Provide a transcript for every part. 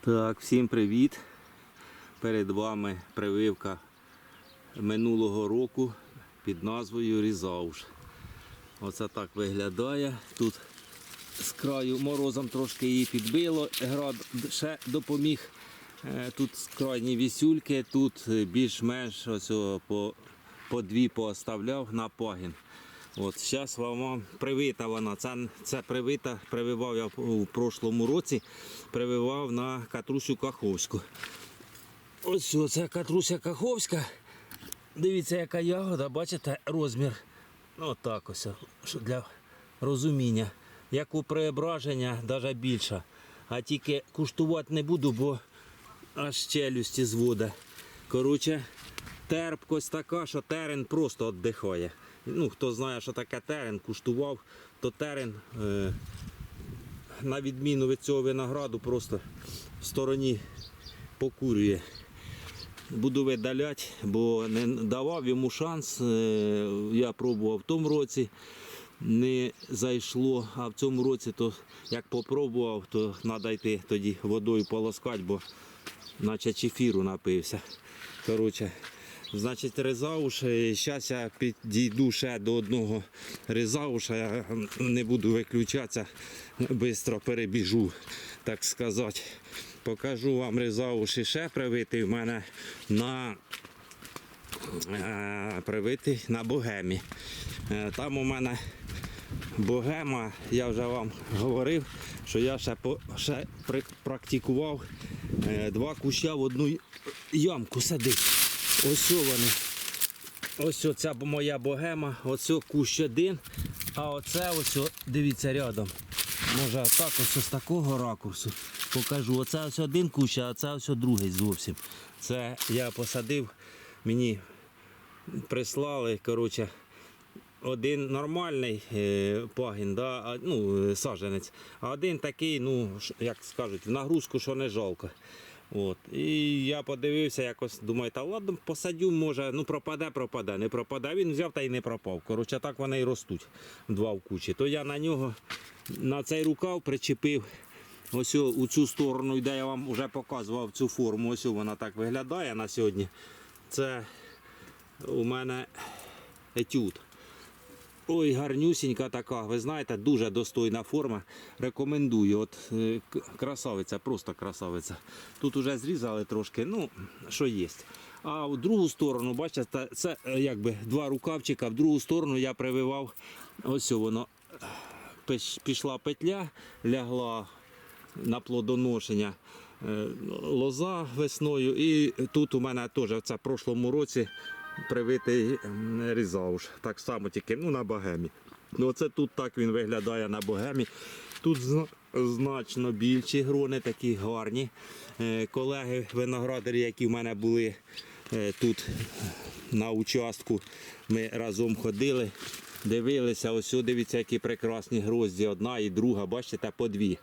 Так, всім привіт. Перед вами прививка минулого року під назвою Різауш. Оце так виглядає. Тут з краю морозом трошки її підбило. Град ще допоміг. Е, Тут крайні вісюльки, тут е, більш-менш по, по дві поставляв на пагін. От зараз вам привита вона. Це, це привита, прививав я у прошлому році, прививав на Катрусю Каховську. Ось це Катруся Каховська. Дивіться, яка ягода, бачите, розмір. Ну, отак ось, для розуміння. Як у преображення, навіть більша. А тільки куштувати не буду, бо аж челюсті звода. Коротше, терпкость така, що терен просто віддихає. Ну, хто знає, що таке терен, куштував, то терен, е, на відміну від цього винограду, просто в стороні покурює. Буду видаляти, бо не давав йому шанс. Е, Я пробував в тому році, не зайшло, а в цьому році, то як попробував, то треба йти тоді водою полоскати, бо наче чефіру напився. Коротше, значить, резауш. Зараз я підійду ще до одного резауша. Я не буду виключатися, швидко перебіжу, так сказати. Покажу вам резауш і ще привитий в мене на е, привитий на богемі. Е, Там у мене богема, я вже вам говорив, що я ще, по, ще практикував е, два куща в одну ямку садити. Ось вони. Ось оця моя богема, ось кущ один, а оце ось, дивіться рядом. Може так ось з такого ракурсу покажу. Оце ось один кущ, а це ось другий зовсім. Це я посадив, мені прислали, коротше, один нормальний е, пагін, да, ну, е, саджанець, а один такий, ну, як скажуть, в нагрузку, що не жалко. От. І я подивився, якось думаю, та ладно, посадю, може, ну пропаде, пропаде, не пропаде. Він взяв та й не пропав. Коротше, так вони і ростуть два в кучі. То я на нього на цей рукав причепив. Ось у цю сторону, де я вам вже показував цю форму. Ось вона так виглядає на сьогодні. Це у мене етюд. Ой, гарнюсінька така, ви знаєте, дуже достойна форма. Рекомендую. От е, красавиця, просто красавиця. Тут уже зрізали трошки, ну, що є. А в другу сторону, бачите, це е, якби два рукавчика, в другу сторону я прививав. Ось воно пішла петля, лягла на плодоношення е, лоза весною. І тут у мене теж в прошлому році привитий м, різауш. Так само тільки ну, на богемі. Ну, оце тут так він виглядає на богемі. Тут значно більші грони, такі гарні. Е, Колеги виноградарі, які в мене були е, тут на участку, ми разом ходили. Дивилися, ось дивіться, які прекрасні грозді, одна і друга, бачите, по дві.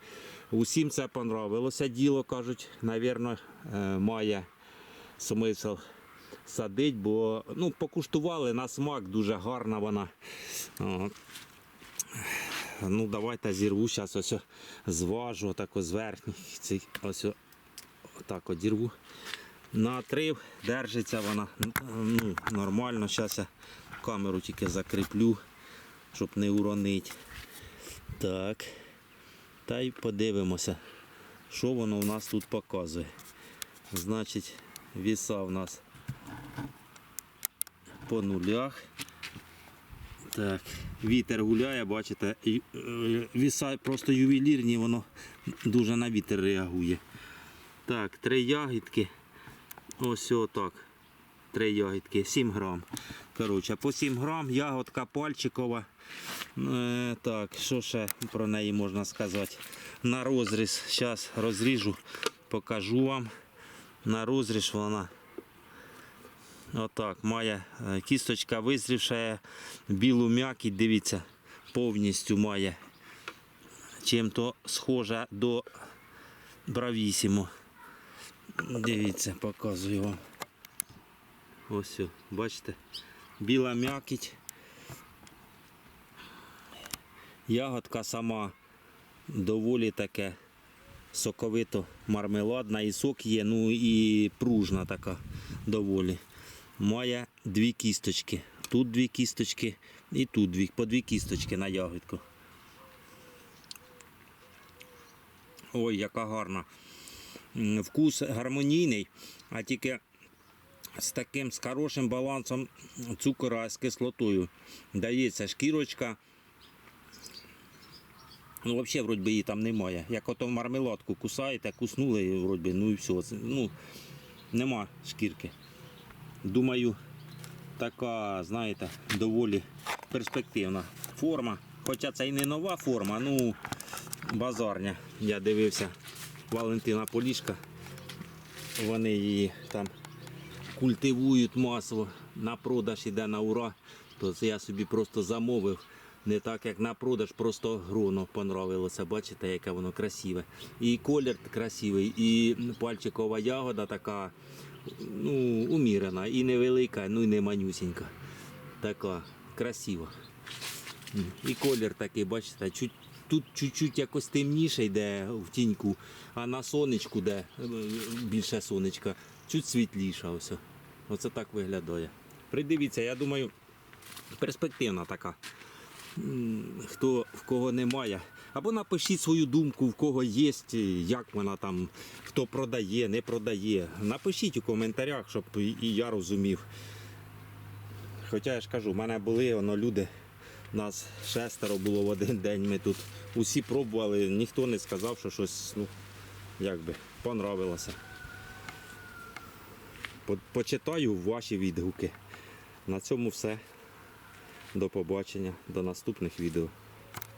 Усім це понравилося діло, кажуть, навірно, е, має смисл садить, бо ну, покуштували на смак, дуже гарна вона. Ну, давайте зірву, зараз ось зважу, так ось зверхній, цей, ось о, так одірву. Натрив, держиться вона ну, нормально. Зараз я камеру тільки закріплю, щоб не уронити. Так. Та й подивимося, що воно у нас тут показує. Значить, віса у нас по нулях. Так, вітер гуляє, бачите, е, віса просто ювелірні, воно дуже на вітер реагує. Так, три ягідки. Ось отак. Три ягідки, 7 грам. Коротше, по 7 грам, ягодка пальчикова. Е, так, що ще про неї можна сказати? На розріз. Зараз розріжу, покажу вам. На розріз вона. Отак, має е, кісточка визрівша, білу м'якість, дивіться, повністю має чим-то схоже до бравісімо. Дивіться, показую вам. Ось, бачите, біла м'якіть. Ягодка сама доволі таке соковито мармеладна, і сок є, ну і пружна така доволі. Має дві кісточки. Тут дві кісточки і тут дві, по дві кісточки на ягодку. Ой, яка гарна. Вкус гармонійний, а тільки з таким з хорошим балансом цукора з кислотою. Дається шкірочка. Ну, взагалі, вроді її там немає. Як ото мармеладку кусаєте, куснули, вроді, ну і все. Ну, нема шкірки. Думаю, така, знаєте, доволі перспективна форма. Хоча це і не нова форма, ну базарня. Я дивився Валентина Полішка. Вони її там культивують масово, на продаж іде на ура. То це я собі просто замовив. Не так як на продаж, просто гроно понравилося. Бачите, яке воно красиве. І колір красивий, і пальчикова ягода така ну, і невелика, ну і не манюсінька. Така красива. І колір такий, бачите, тут чуть-чуть якось темніше йде в тіньку, а на сонечку, де е, більше сонечка, чуть світліша. Ось. Оце так виглядає. Придивіться, я думаю, перспективна така. Хто в кого немає. Або напишіть свою думку, в кого є, як вона там, хто продає, не продає. Напишіть у коментарях, щоб і я розумів. Хоча я ж кажу, в мене були воно люди, нас шестеро було в один день. Ми тут усі пробували, ніхто не сказав, що щось, ну, як понравилося. Почитаю ваші відгуки. На цьому все. До побачення, до наступних відео.